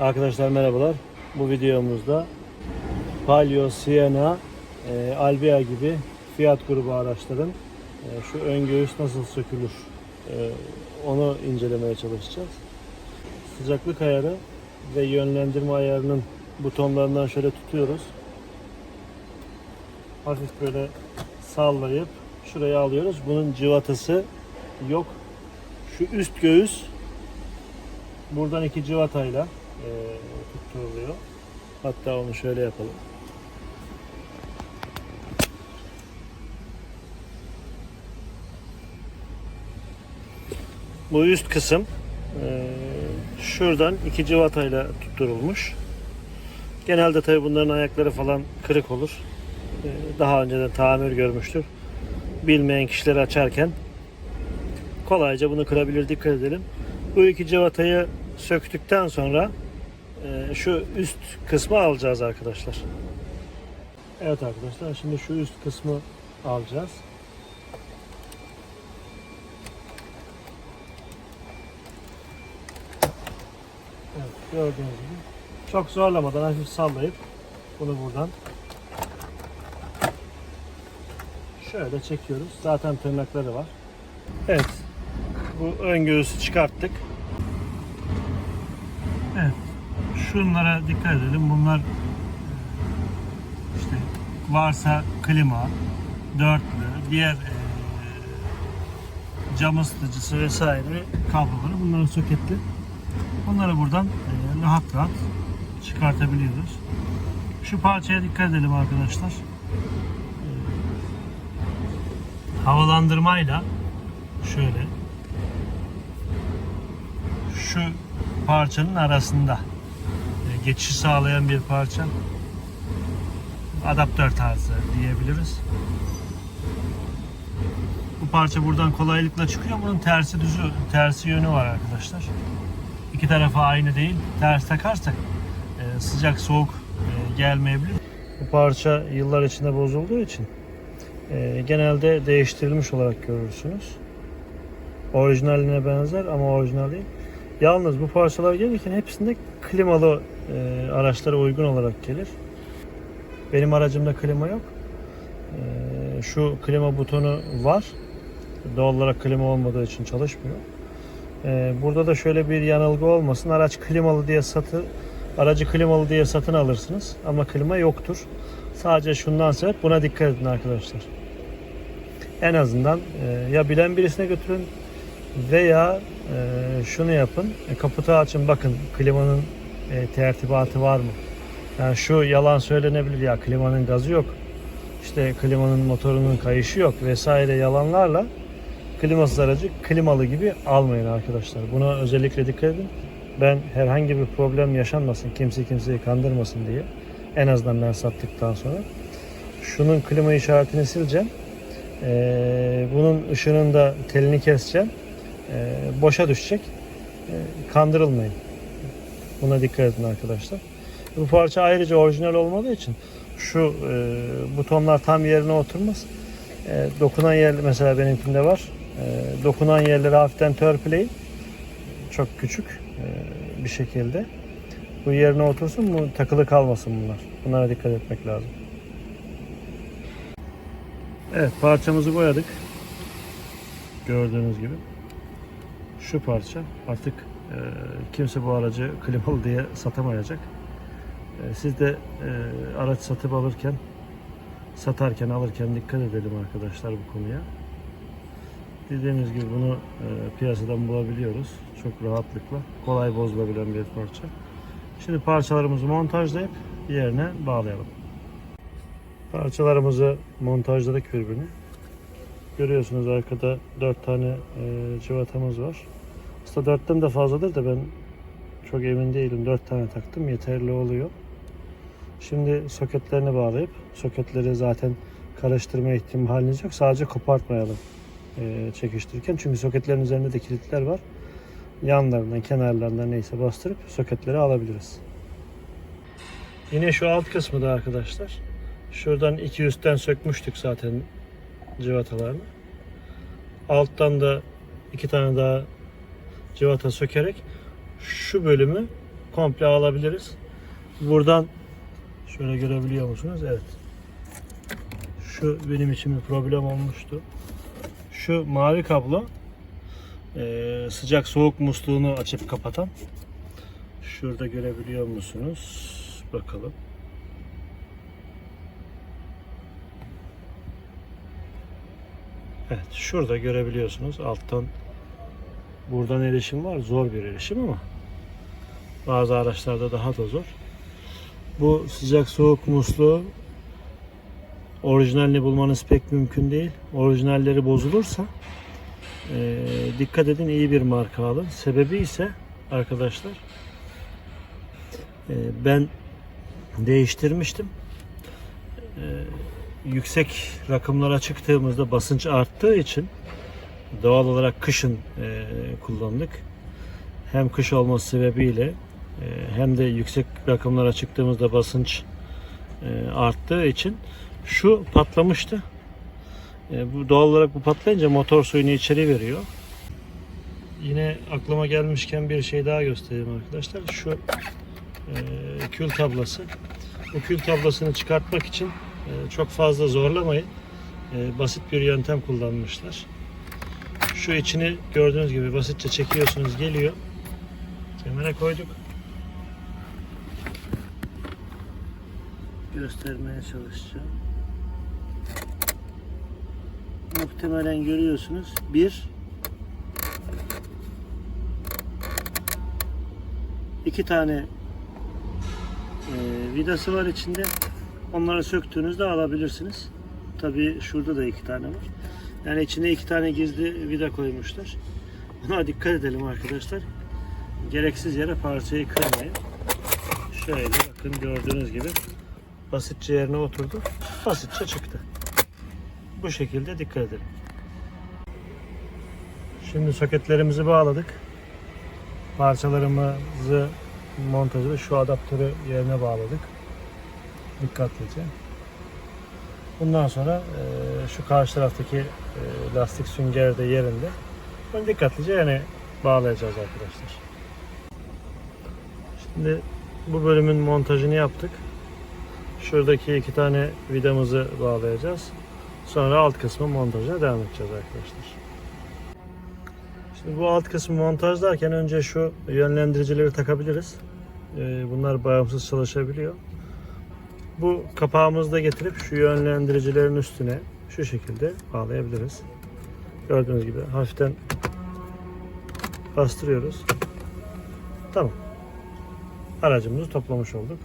Arkadaşlar merhabalar. Bu videomuzda Palio, Sienna, e, Albea gibi Fiat grubu araçların e, şu ön göğüs nasıl sökülür e, onu incelemeye çalışacağız. Sıcaklık ayarı ve yönlendirme ayarının butonlarından şöyle tutuyoruz. Hafif böyle sallayıp şuraya alıyoruz. Bunun civatası yok. Şu üst göğüs buradan iki civatayla e, tutturuluyor. Hatta onu şöyle yapalım. Bu üst kısım e, şuradan iki civatayla tutturulmuş. Genelde tabi bunların ayakları falan kırık olur. E, daha önceden tamir görmüştür. Bilmeyen kişileri açarken kolayca bunu kırabilir dikkat edelim. Bu iki civatayı söktükten sonra e, şu üst kısmı alacağız arkadaşlar. Evet arkadaşlar şimdi şu üst kısmı alacağız. Evet gördüğünüz gibi çok zorlamadan hafif sallayıp bunu buradan şöyle çekiyoruz. Zaten tırnakları var. Evet. Bu ön göğüsü çıkarttık. Evet. Şunlara dikkat edelim. Bunlar e, işte varsa klima, dörtlü, diğer e, cam ısıtıcısı vesaire kabloları bunların soketli. Bunları buradan e, rahat rahat çıkartabiliyoruz. Şu parçaya dikkat edelim arkadaşlar. Havalandırmayla şöyle şu parçanın arasında e, geçiş sağlayan bir parça adaptör tarzı diyebiliriz. Bu parça buradan kolaylıkla çıkıyor. Bunun tersi düzü, tersi yönü var arkadaşlar. İki tarafı aynı değil. Ters takarsak e, sıcak soğuk e, gelmeyebilir. Bu parça yıllar içinde bozulduğu için genelde değiştirilmiş olarak görürsünüz. Orijinaline benzer ama orijinal değil. Yalnız bu parçalar gelirken hepsinde klimalı e, araçlara uygun olarak gelir. Benim aracımda klima yok. E, şu klima butonu var. Doğal olarak klima olmadığı için çalışmıyor. E, burada da şöyle bir yanılgı olmasın. Araç klimalı diye satı aracı klimalı diye satın alırsınız ama klima yoktur. Sadece şundan sebep buna dikkat edin arkadaşlar. En azından e, ya bilen birisine götürün veya e, şunu yapın. E, kaputu açın bakın klimanın e, tertibatı var mı? Yani şu yalan söylenebilir ya klimanın gazı yok. İşte klimanın motorunun kayışı yok vesaire yalanlarla klimasız aracı klimalı gibi almayın arkadaşlar. Buna özellikle dikkat edin. Ben herhangi bir problem yaşanmasın, kimse kimseyi kandırmasın diye en azından ben sattıktan sonra şunun klima işaretini sileceğim. Ee, bunun ışığının da telini keseceğim. Ee, boşa düşecek. Ee, kandırılmayın. Buna dikkat edin arkadaşlar. Bu parça ayrıca orijinal olmadığı için şu e, butonlar tam yerine oturmaz. E, dokunan yer mesela benimkinde var. E, dokunan yerleri hafiften törpüleyin. Çok küçük e, bir şekilde. Bu yerine otursun, bu takılı kalmasın bunlar. Bunlara dikkat etmek lazım. Evet, parçamızı boyadık. Gördüğünüz gibi. Şu parça artık e, kimse bu aracı klimalı diye satamayacak. E, siz de e, araç satıp alırken, satarken alırken dikkat edelim arkadaşlar bu konuya. Dediğimiz gibi bunu e, piyasadan bulabiliyoruz. Çok rahatlıkla. Kolay bozulabilen bir parça. Şimdi parçalarımızı montajlayıp yerine bağlayalım. Parçalarımızı montajladık birbirine. Görüyorsunuz arkada 4 tane e, cıvatamız var. Aslında 4'ten de fazladır da ben çok emin değilim. 4 tane taktım yeterli oluyor. Şimdi soketlerini bağlayıp soketleri zaten karıştırma ihtimaliniz yok. Sadece kopartmayalım e, çekiştirirken. Çünkü soketlerin üzerinde de kilitler var. Yanlarından, kenarlarından neyse bastırıp soketleri alabiliriz. Yine şu alt kısmı da arkadaşlar. Şuradan iki üstten sökmüştük zaten cıvatalarını. Alttan da iki tane daha cıvata sökerek şu bölümü komple alabiliriz. Buradan şöyle görebiliyor musunuz? Evet. Şu benim için bir problem olmuştu. Şu mavi kablo eee, sıcak soğuk musluğunu açıp kapatan. Şurada görebiliyor musunuz? Bakalım. Evet, şurada görebiliyorsunuz. Alttan buradan erişim var. Zor bir erişim ama bazı araçlarda daha da zor. Bu sıcak soğuk musluğu orijinalini bulmanız pek mümkün değil. Orijinalleri bozulursa eee, dikkat edin iyi bir marka alın. Sebebi ise arkadaşlar eee, ben değiştirmiştim. Eee, yüksek rakımlara çıktığımızda basınç arttığı için doğal olarak kışın eee, kullandık. Hem kış olması sebebiyle eee, hem de yüksek rakımlara çıktığımızda basınç eee, arttığı için şu patlamıştı. Eee, bu doğal olarak bu patlayınca motor suyunu içeri veriyor. Yine aklıma gelmişken bir şey daha göstereyim arkadaşlar. Şu eee, kül tablası. Bu kül tablasını çıkartmak için çok fazla zorlamayın. Eee, basit bir yöntem kullanmışlar. Şu içini gördüğünüz gibi basitçe çekiyorsunuz geliyor. Kemere koyduk. Göstermeye çalışacağım. Muhtemelen görüyorsunuz. Bir iki tane e, vidası var içinde. Onları söktüğünüzde alabilirsiniz. Tabii şurada da iki tane var. Yani içine iki tane gizli vida koymuşlar. Buna dikkat edelim arkadaşlar. Gereksiz yere parçayı kırmayın. Şöyle bakın gördüğünüz gibi basitçe yerine oturdu. Basitçe çıktı. Bu şekilde dikkat edelim. Şimdi soketlerimizi bağladık. Parçalarımızı montajı şu adaptörü yerine bağladık. Dikkatlice. Bundan sonra e, şu karşı taraftaki e, lastik sünger de yerinde. Bunu dikkatlice yani bağlayacağız arkadaşlar. Şimdi bu bölümün montajını yaptık. Şuradaki iki tane vidamızı bağlayacağız. Sonra alt kısmı montajına devam edeceğiz arkadaşlar. Şimdi bu alt kısmı montajlarken önce şu yönlendiricileri takabiliriz. E, Bunlar bağımsız çalışabiliyor. Bu kapağımızı da getirip şu yönlendiricilerin üstüne şu şekilde bağlayabiliriz. Gördüğünüz gibi hafiften bastırıyoruz. Tamam. Aracımızı toplamış olduk.